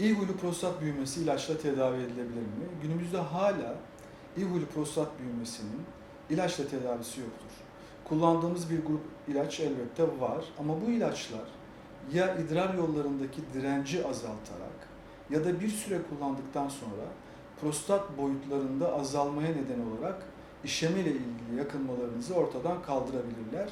İyi huylu prostat büyümesi ilaçla tedavi edilebilir mi? Günümüzde hala iyi huylu prostat büyümesinin ilaçla tedavisi yoktur. Kullandığımız bir grup ilaç elbette var ama bu ilaçlar ya idrar yollarındaki direnci azaltarak ya da bir süre kullandıktan sonra prostat boyutlarında azalmaya neden olarak işeme ile ilgili yakınmalarınızı ortadan kaldırabilirler.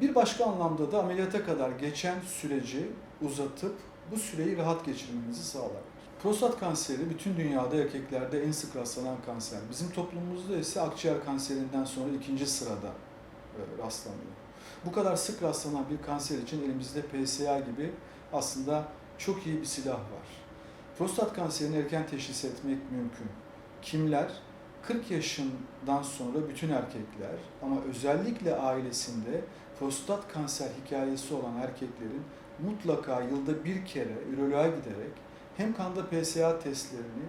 Bir başka anlamda da ameliyata kadar geçen süreci uzatıp bu süreyi rahat geçirmenizi sağlar. Prostat kanseri bütün dünyada erkeklerde en sık rastlanan kanser. Bizim toplumumuzda ise akciğer kanserinden sonra ikinci sırada e, rastlanıyor. Bu kadar sık rastlanan bir kanser için elimizde PSA gibi aslında çok iyi bir silah var. Prostat kanserini erken teşhis etmek mümkün. Kimler? 40 yaşından sonra bütün erkekler ama özellikle ailesinde prostat kanser hikayesi olan erkeklerin mutlaka yılda bir kere üroloğa giderek hem kanda PSA testlerini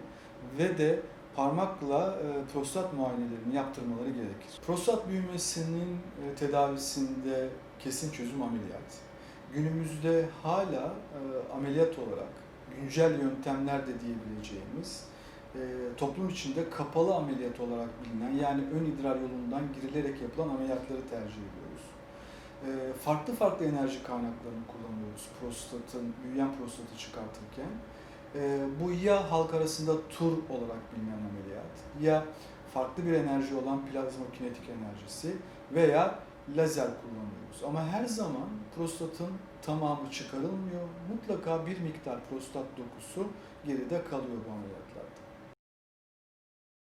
ve de parmakla e, prostat muayenelerini yaptırmaları gerekir. Prostat büyümesinin e, tedavisinde kesin çözüm ameliyat. Günümüzde hala e, ameliyat olarak güncel yöntemler de diyebileceğimiz e, toplum içinde kapalı ameliyat olarak bilinen yani ön idrar yolundan girilerek yapılan ameliyatları tercih ediyoruz. E, farklı farklı enerji kaynaklarını kullanıyoruz prostatın, büyüyen prostatı çıkartırken. E, bu ya halk arasında tur olarak bilinen ameliyat ya farklı bir enerji olan plazmokinetik enerjisi veya lazer kullanıyoruz. Ama her zaman prostatın tamamı çıkarılmıyor. Mutlaka bir miktar prostat dokusu geride kalıyor bu ameliyatlarda.